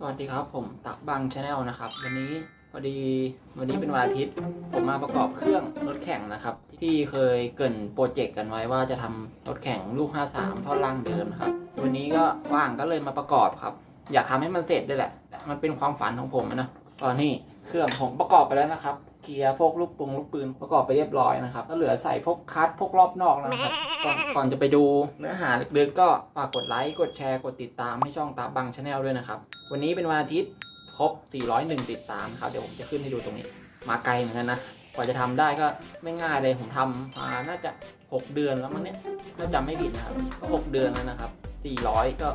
สวัสดีครับผมตักบังชาแนลนะครับ วันนี้พอดีวันนี้เป็นวันอาทิตย์ ผมมาประกอบเครื่องรถแข่งนะครับ ที่เคยเกินโปรเจกต์กันไว้ว่าจะทำรถแข่งลูก 53ท่อนล่างเดิมครับ วันนี้ก็ว่างก็เลยมาประกอบครับ อยากทำให้มันเสร็จด้วยแหละ มันเป็นความฝันของผมนะตอนนี้เครื่องผมประกอบไปแล้วนะครับ เกียร์พวกลูกปรุงลูกปืนประกอบไปเรียบร้อยนะครับ ก็เหลือใส่พวกคัสพวกรอบนอกแล้วนะครับก่อนก่อนจะไปดูเนื้อหาลึกๆก็ฝากกดไลค์กดแชร์กดติดตามให้ช่องตาบังชาแนลด้วยนะครับ วันนี้เป็นวันอาทิตย์ครบ 401 ติดตามครับเดี๋ยวผมจะขึ้นให้ดูตรงนี้ มาไกลเหมือนกันนะกว่าจะทำได้ก็ไม่ง่ายเลยผมทำมาน่าจะ 6 เดือนแล้วมั้งเนี่ยถ้าจำไม่ผิดนะครับก็6เดือนแล้วนะครับ 400 ก็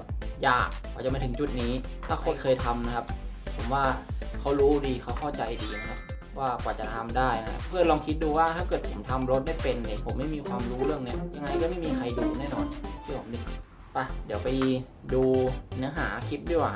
ยากกว่าจะมาถึงจุดนี้ ถ้าคนเคยทำนะครับ ผมว่าเขารู้ดีเขาเข้าใจดีนะครับ ว่ากว่าจะทำได้นะเพื่อนลองคิดดูว่าถ้าเกิดผมทำรถไม่เป็นเนี่ยผมไม่มีความรู้เรื่องเนี้ยยังไงก็ไม่มีใครดูแน่นอนเชื่อผมดิไปเดี๋ยวไปดูเนื้อหาคลิปดีกว่า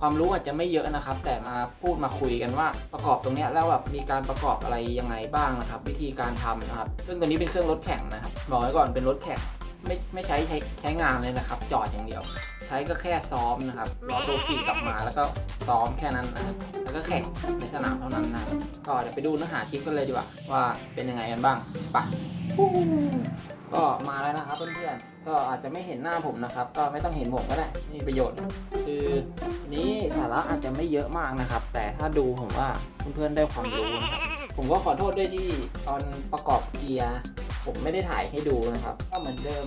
ความรู้อาจจะไม่เยอะนะครับ แต่มาพูดมาคุยกันว่าประกอบตรงนี้แล้วแบบมีการประกอบอะไรยังไงบ้างนะครับ วิธีการทำนะครับซึ่งตัวนี้เป็นเครื่องรถแข่งนะครับบอกไว้ก่อนเป็นรถแข่งไม่ไม่ใช้ใช้ใช้งานเลยนะครับ จอดอย่างเดียว ใช้ก็แค่ซ้อมนะครับรอตัวขี่กลับมาแล้วก็ซ้อมแค่นั้นนะแล้วก็แข่งในสนามเท่านั้นนะก็เดี๋ยวไปดูเนื้อหาคลิปกันเลยดีกว่าว่าเป็นยังไงกันบ้างไปก็มาแล้วนะครับเพื่อนๆ ก็อาจจะไม่เห็นหน้าผมนะครับ ก็ไม่ต้องเห็นผมก็ได้ไม่มีประโยชน์ คือนี้สาระอาจจะไม่เยอะมากนะครับ แต่ถ้าดูผมว่าเพื่อนๆได้ความรู้นะครับผมก็ขอโทษด้วยที่ตอนประกอบเกียร์ ผมไม่ได้ถ่ายให้ดูนะครับ ก็เหมือนเดิม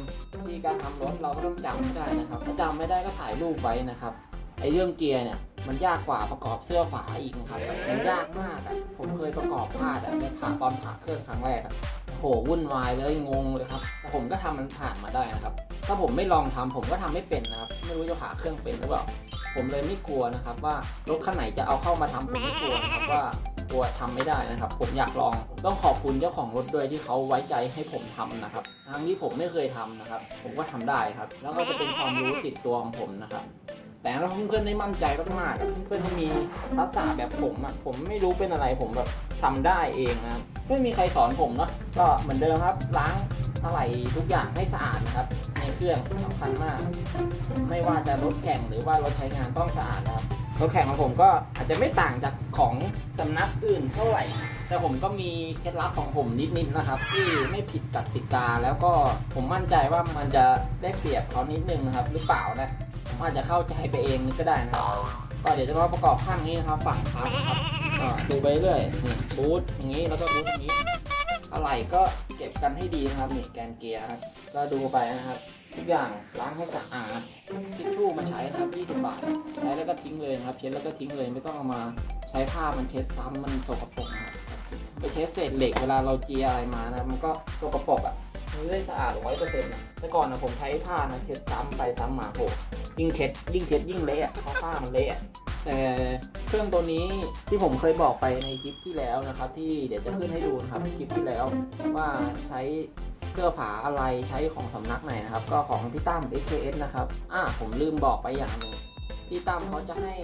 ที่การทำรถเราก็ต้องจำให้ได้นะครับ ถ้าจำไม่ได้ก็ถ่ายรูปไว้นะครับไอเรื่องเกียร์เนี่ยมันยากกว่าประกอบเสื้อฝาอีกนะครับมันยากมากอะผมเคยประกอบพลาดอะในผ่าตอนผ่าเครื่องครั้งแรกอะโหวุ่นวายเลยงงเลยครับแต่ผมก็ทำมันผ่านมาได้นะครับ ถ้าผมไม่ลองทำผมก็ทำไม่เป็นนะครับ ไม่รู้จะผ่าเครื่องเป็นหรือเปล่าผมเลยไม่กลัวนะครับว่ารถคันไหนจะเอาเข้ามาทำผมไม่กลัวนะครับว่า กลัวทำไม่ได้นะครับ ผมอยากลองต้องขอบคุณเจ้าของรถด้วยที่เขาไว้ใจให้ผมทำนะครับทั้งที่ผมไม่เคยทำนะครับ ผมก็ทำได้ครับ แล้วก็จะเป็นความรู้ติดตัวของผมนะครับแต่ถ้าเพื่อนๆได้มั่นใจมากๆเพื่อนๆให้มีทักษะแบบผมอะผมไม่รู้เป็นอะไรผมแบบทำได้เองนะไม่มีใครสอนผมเนาะก็เหมือนเดิมครับล้างอะไรทุกอย่างให้สะอาดนะครับ ในเครื่องสำคัญมาก ไม่ว่าจะรถแข่งหรือว่ารถใช้งานต้องสะอาดนะครับ รถแข่งของผมก็อาจจะไม่ต่างจากของสำนักอื่นเท่าไหร่ แต่ผมก็มีเคล็ดลับของผมนิดๆนะครับ ที่ไม่ผิดกติกาแล้วก็ผมมั่นใจว่ามันจะได้เปรียบเขานิดนึงนะครับ หรือเปล่านะผมอาจจะเข้าใจไปเองนึกก็ได้นะครับก็เดี๋ยวจะมาประกอบข้างนี้นะครับ ฝั่งครับดูไปเรื่อยนี่บูทอย่างนี้แล้วก็บูทอย่างนี้ อะไรก็เก็บกันให้ดีนะครับนี่แกนเกียร์ครับก็ดูไปนะครับ ทุกอย่างล้างให้สะอาดทิชชู่มาใช้นะครับ20บาทใช้แล้วก็ทิ้งเลยนะครับ เช็ดแล้วก็ทิ้งเลยไม่ต้องเอามาใช้ผ้ามันเช็ดซ้ำมันสกปรกนะครับไปเช็ดเศษเหล็กเวลาเราเจียอะไรมานะมันก็สกปรกอะมันไม่ได้สะอาดร้อยเปอร์เซ็นต์แต่ก่อนนะผมใช้ผ้านะเช็ดซ้ำไปซ้ำมาโหยิ่งเช็ดยิ่งเช็ดยิ่งเละเพราะผ้ามันเละ แต่เครื่องตัวนี้ที่ผมเคยบอกไปในคลิปที่แล้วนะครับ ที่เดี๋ยวจะขึ้นให้ดูนะครับคลิปที่แล้วว่าใช้เสื้อผาอะไรใช้ของสำนักไหนนะครับ ก็ของพี่ตั้ม XKS นะครับอ่าผมลืมบอกไปอย่างหนึ่งพี่ตั้มเขาจะให้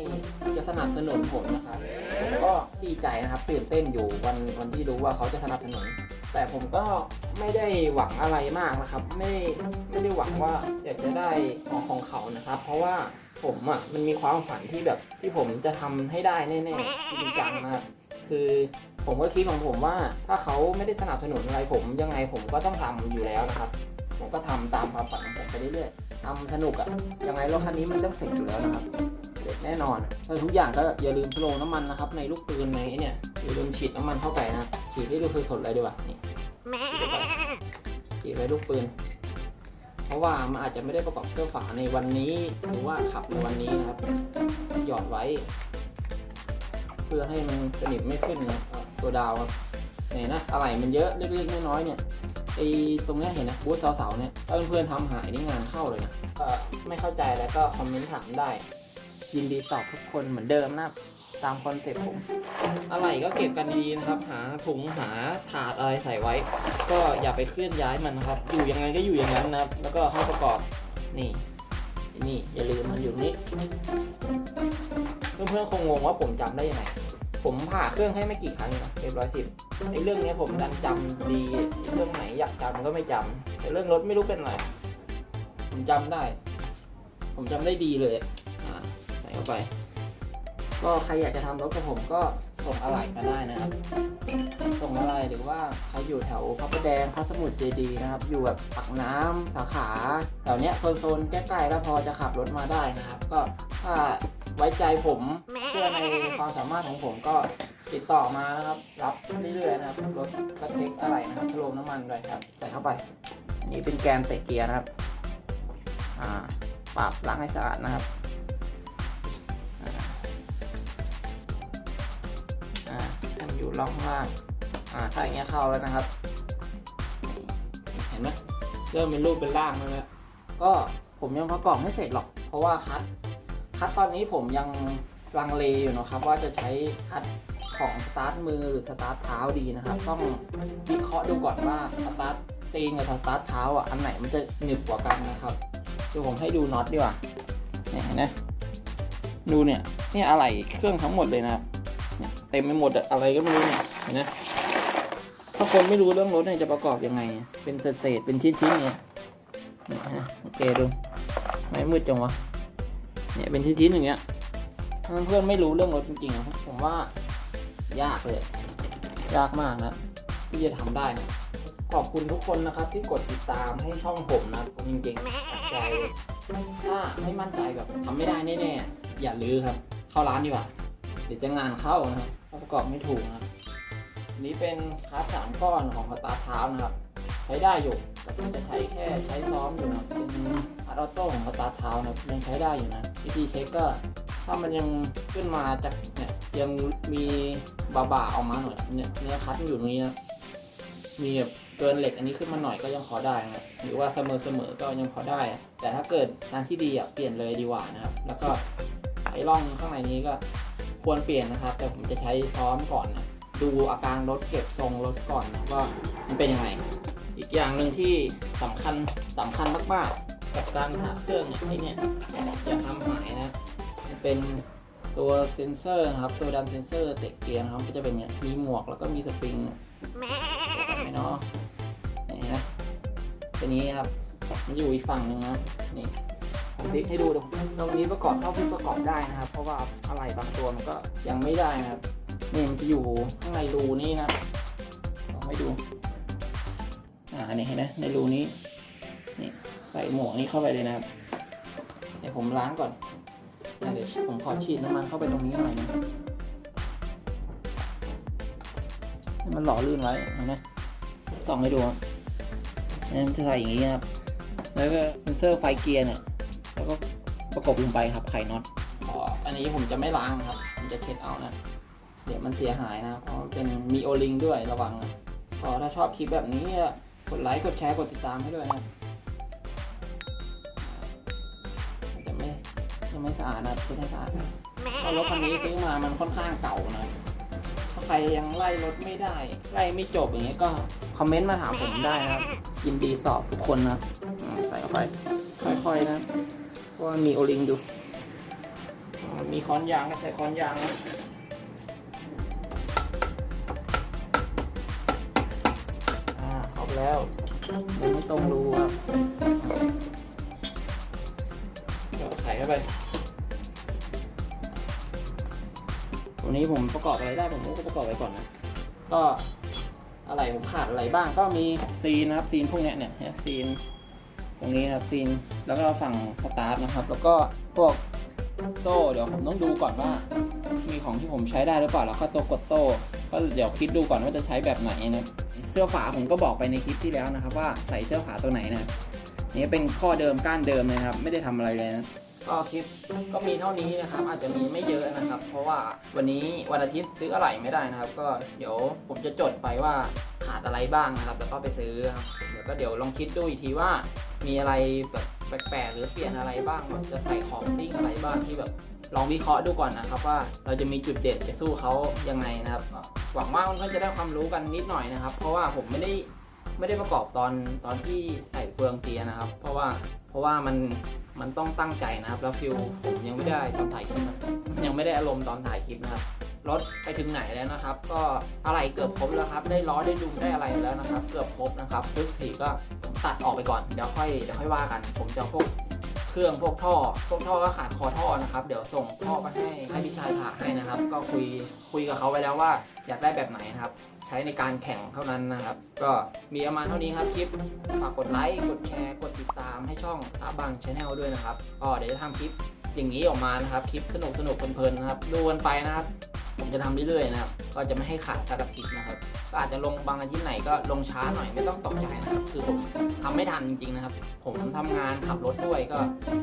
จะสนับสนุนผมนะครับผมก็ดีใจนะครับตื่นเต้นอยู่วันวันที่รู้ว่าเขาจะสนับสนุน แต่ผมก็ไม่ได้หวังอะไรมากนะครับ ไม่ไม่ได้หวังว่าอยากจะได้ของของเขานะครับ เพราะว่า ผมอะมันมีความฝันที่แบบที่ผมจะทำให้ได้แน่ๆจริงจังนะครับคือผมก็คิดของผมว่าถ้าเขาไม่ได้สนับสนุนอะไรผมยังไงผมก็ต้องทำอยู่แล้วนะครับ ผมก็ทำตามความฝันของผมไปเรื่อยๆทำสนุกอะ่ะยังไงรถคันนี้มันต้องเสร็จอยู่แล้วนะครับเสร็จแน่นอนทุกอย่างก็อย่าลืมโปรน้ำมันนะครับ ในลูกปืนในเนี่ยอย่าลืมฉีดน้ำมันเข้าไปนะฉีดให้ดูสดเลยดีกว่านี่ฉีดไปลูกปืน เพราะว่ามันอาจจะไม่ได้ประกอบเครื่องฝาในวันนี้ หรือว่าขับในวันนี้นะครับ หยอดไว้ เพื่อให้มันสนิมไม่ขึ้นนะตัวดาวเนี่ยนะอะไรมันเยอะเล็กๆน้อยๆเนี่ยไอตรงนี้เห็นนะบูธเสาๆเนี่ยถ้าเพื่อนๆทำหายนี่งานเข้าเลยนะไม่เข้าใจแล้วก็คอมเมนต์ถามได้ ยินดีตอบทุกคนเหมือนเดิมนะครับ ตามคอนเซ็ปต์ผม อะไรก็เก็บกันดีๆนะครับ หาถุงหาถาดอะไรใส่ไว้ ก็อย่าไปเคลื่อนย้ายมันนะครับ อยู่ยังไงก็อยู่อย่างนั้นนะครับ แล้วก็เข้าประกอบนี่นี่อย่าลืมมันอยู่นี่เพื่อนๆคงงงว่าผมจำได้ยังไงผมผ่าเครื่องให้ไม่กี่ครั้งเองนะเรียบร้อยสิบไอ้เรื่องนี้ผมดันจำดีเรื่องไหนอยากจำก็ไม่จำแต่เรื่องรถไม่รู้เป็นไรผมจำได้ ผมจำได้ดีเลยอ่าใส่เข้าไป ก็ใครอยากจะทำรถกับผมก็ส่งอะไหล่มาได้นะครับ ส่งอะไรหรือว่าใครอยู่แถวพระประแดงพระสมุทรเจดีนะครับ อยู่แบบปักน้ำสาขาแถวเนี้ยโซนๆใกล้ๆก็พอจะขับรถมาได้นะครับ ก็ถ้าไว้ใจผมเชื่อในความสามารถของผมก็ติดต่อมานะครับ รับเรื่อยๆนะครับรถกระเทคอะไรนะครับโลมน้ำมันด้วยครับใส่เข้าไปนนี้เป็นแกนเตะเกียร์นะครับ อ่าปรับล้างให้สะอาดนะครับ อยู่ร่องล่างอ่าถ้าอย่างเงี้ยเข้าแล้วนะครับ เห็นไหมเริ่มเป็นรูปเป็นร่างแล้วนะก็ผมยังประกอบไม่เสร็จหรอก เพราะว่าคัดคัดตอนนี้ผมยังลังเลอยู่นะครับ ว่าจะใช้คัดของสตาร์ทมือหรือสตาร์ทเท้าดีนะครับ ต้องวิเคราะห์ดูก่อนว่าสตาร์ทตีนกับสตาร์ทเท้าอะอันไหนมันจะหนึบกว่ากันนะครับเดี๋ยวผมให้ดูน็อตดีกว่าเนี่ยเห็นไหมดูเนี่ยนี่อะไรเครื่องทั้งหมดเลยนะครับ ต็มไปหมดอะไรก็ไม่รู้เนี่ยนไหมถ้าคนไม่รู้เรื่องรถเนี่ยจะประกอบยังไง เป็นเศษเป็นชิ้นๆเนี่ยนี่นะโอเคดูไม่มืดจังวะเนี่ยเป็นชิ้นๆอย่างเงี้ยถ้าเพื่อนไม่รู้เรื่องรถจริงๆอะผมว่ายากเลย ยากมากนะที่จะทำได้นะขอบคุณทุกคนนะครับ ที่กดติดตามให้ช่องผมนะจริงๆจากใจถ้าไม่มั่นใจแบบทำไม่ได้แน่ๆอย่าลือครับ เข้าร้านดีกว่า เดี๋ยวจะงานเข้านะครับถ้าประกอบไม่ถูกนะครับนี้เป็นคลาสสามก้อนของสตาเท้านะครับ ใช้ได้อยู่แต่จะใช้แค่ใช้ซ้อมอยู่นะเป็นอาร์ตโต้ของสตาเท้านะยังใช้ได้อยู่นะวิธีเช็คก็ถ้ามันยังขึ้นมาจากเนี่ยยังมีบาบาออกมาหน่อยเนี่ยเนื้อคัดอยู่ตรงนี้นะมีแบบเกินเหล็กอันนี้ขึ้นมาหน่อยก็ยังพอได้นะหรือว่าเสมอเสมอก็ยังพอได้ แต่ถ้าเกิดทางที่ดีอะเปลี่ยนเลยดีกว่านะครับ แล้วก็ไอ้ร่องข้างในนี้ก็ ควรเปลี่ยนนะครับ แต่ผมจะใช้ซ้อมก่อนนะดูอาการรถเก็บทรงรถก่อนนะว่ามันเป็นยังไง อีกอย่างหนึ่งที่สำคัญสำคัญมากๆ กับการหาเครื่องเนี่ยไอ้เนี่ยอย่าทำหายนะมันเป็นตัวเซนเซอร์นะครับตัวดันเซนเซอร์เตะเกียร์นะครับก็จะเป็นเนี่ยมีหมวกแล้วก็มีสปริงไม่เนาะนี่นะตัวนี้ครับมันอยู่อีกฝั่งหนึ่งนะนี่ ติ๊กให้ดูตรงตรงนี้ประกอบเท่าที่ประกอบได้นะครับ เพราะว่าอะไรบางตัวมันก็ยังไม่ได้นะครับนี่มันจะอยู่ข้างในรูนี้นะลองให้ดูอ่านี่เห็นไหมในรูนี้นี่ใส่หมวกนี้เข้าไปเลยนะครับเดี๋ยวผมล้างก่อนอเดี๋ยวผมขอฉีดน้ำมันเข้าไปตรงนี้หน่อยนะให้มันหล่อลื่นไว้เห็นไหมส่องให้ดูนี่มันจะใส่อย่างนี้นะครับแล้วก็เซนเซอร์ไฟเกียร์เนี่ย แล้วก็ประกบลงไปครับไข่น็อตอ๋ออันนี้ผมจะไม่ล้างครับผมจะเช็ดเอานะ เดี๋ยวมันเสียหายนะ เพราะเป็นมีโอลิงด้วยระวังนะก็ถ้าชอบคลิปแบบนี้กดไลค์กดแชร์กดติดตามให้ด้วยนะจะไม่ยังไม่สะอาดนะเช็ดให้สะอาดนะเพราะรถคันนี้ซื้อมามันค่อนข้างเก่านะถ้าใครยังไล่รถไม่ได้ ไล่ไม่จบอย่างเงี้ยก็คอมเมนต์มาถามผมได้นะครับยินดีตอบทุกคนนะใส่เข้าไป ค่อยๆนะ เพราะมีโอลิงดูอ๋อมีค้อนยางก็ใช้ค้อนยางนะอาเข้าไปแล้วยังไม่ตรงรูครับเดี๋ยวไขเข้าไปตัวนี้ผมประกอบอะไรได้ผมก็ประกอบไว้ก่อนนะ ก็อะไรผมขาดอะไรบ้างก็มีซีนนะครับซีนพวกเนี้ยเนี่ยซีน ตรงนี้นะครับซีนแล้วก็ฝั่งสตาร์ทนะครับ แล้วก็พวกโซ่เดี๋ยวผมต้องดูก่อนว่า มีของที่ผมใช้ได้หรือเปล่าแล้วก็ตัวกดโซ่ก็เดี๋ยวคิดดูก่อนว่าจะใช้แบบไหนนะเสื้อฝาผมก็บอกไปในคลิปที่แล้วนะครับ ว่าใส่เสื้อฝาตัวไหนนะนี่เป็นข้อเดิมก้านเดิมเลยนะครับ ไม่ได้ทำอะไรเลยนะก็คลิปก็มีเท่านี้นะครับ อาจจะมีไม่เยอะนะครับ เพราะว่าวันนี้วันอาทิตย์ซื้ออะไรไม่ได้นะครับ ก็เดี๋ยวผมจะจดไปว่าขาดอะไรบ้างนะครับ แล้วก็ไปซื้อครับเดี๋ยวก็เดี๋ยวลองคิดดูอีกทีว่า มีอะไรแบบแปลกๆหรือเปลี่ยนอะไรบ้างแบบจะใส่ของซิ่งอะไรบ้างที่แบบลองวิเคราะห์ดูก่อนนะครับว่าเราจะมีจุดเด่นจะสู้เขายังไงนะครับ หวังว่าเพื่อนๆจะได้ความรู้กันนิดหน่อยนะครับ เพราะว่าผมไม่ได้ไม่ได้ประกอบตอนตอนที่ใส่เฟืองเกียร์นะครับ เพราะว่าเพราะว่ามันมันต้องตั้งใจนะครับ แล้วฟิลผมยังไม่ได้ตอนถ่ายคลิปนะยังไม่ได้อารมณ์ตอนถ่ายคลิปนะครับรถไปถึงไหนแล้วนะครับ ก็อะไรเกือบครบแล้วครับ ได้ล้อได้ดุมได้อะไรแล้วนะครับ เกือบครบนะครับพุชสีก็ ตัดออกไปก่อน เดี๋ยวค่อยเดี๋ยวค่อยว่ากัน ผมจะพวกเคเครื่องพวกท่อ พวกท่อก็ขาดคอท่อนะครับ เดี๋ยวส่งท่อไปให้ให้พี่ชายผ่าให้นะครับ ก็คุยคุยกับเขาไว้แล้วว่า อยากได้แบบไหนนะครับ ใช้ในการแข่งเท่านั้นนะครับ ก็มีประมาณเท่านี้ครับคลิปฝากกดไลค์กดแชร์กดติดตามให้ช่องตาบังชาแนลด้วยนะครับก็เดี๋ยวจะทำคลิปอย่างนี้ออกมานะครับคลิปสนุกสนุกเพลินๆนะครับดูกันไปนะครับผมจะทำเรื่อยๆนะครับ ก็จะไม่ให้ขาดสารพิษนะครับ ก็อาจจะลงบางอาทิตย์ไหนก็ลงช้าหน่อยไม่ต้องตกใจนะครับ คือผมทำไม่ทันจริงๆนะครับ ผมทำงานขับรถด้วยก็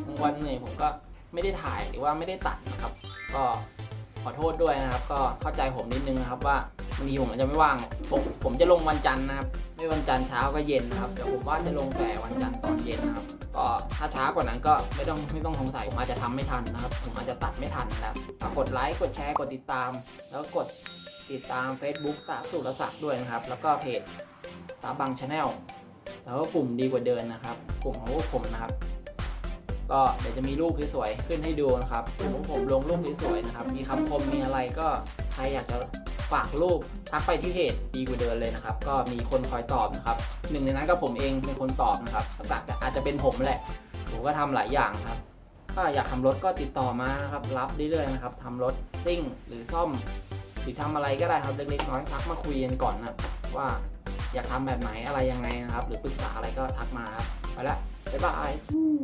บางวันเหนื่อยผมก็ไม่ได้ถ่ายหรือว่าไม่ได้ตัดนะครับ ก็ขอโทษด้วยนะครับ ก็เข้าใจผมนิดนึงนะครับว่าบางทีผมอาจจะไม่ว่างผมผมจะลงวันจันทร์นะครับ ไม่วันจันทร์เช้าก็เย็นนะครับเดี๋ยวผมว่าจะลงแต่วันจันทร์ตอนเย็นนะครับก็ถ้าช้ากว่านั้นก็ไม่ต้องไม่ต้องสงสัยผมอาจจะทำไม่ทันนะครับ ผมอาจจะตัดไม่ทันนะครับฝากกดไลค์กดแชร์กดติดตาม แล้วก็กด ติดตาม Facebook ตาสุรศักดิ์ด้วยนะครับ แล้วก็เพจตาบังชาแนลแล้วก็กลุ่มดีกว่าเดินนะครับ กลุ่มของพวกผมนะครับ ก็เดี๋ยวจะมีรูปสวยๆขึ้นให้ดูนะครับกลุ่มของผมลงรูปสวยๆนะครับ มีคำคมมีอะไรก็ใครอยากจะฝากรูปทักไปที่เพจดีกว่าเดินเลยนะครับ ก็มีคนคอยตอบนะครับหนึ่งในนั้นก็ผมเองเป็นคนตอบนะครับแต่อาจจะเป็นผมแหละ ผมก็ทำหลายอย่างครับ ถ้าอยากทำรถก็ติดต่อมานะครับ รับเรื่อยๆนะครับทำรถซิ่งหรือซ่อม หรือทำอะไรก็ได้ครับเล็กๆน้อยๆทักมาคุยกันก่อนนะว่าอยากทำแบบไหนอะไรยังไงนะครับ หรือปรึกษาอะไรก็ทักมาครับไปละบ๊ายบายอืม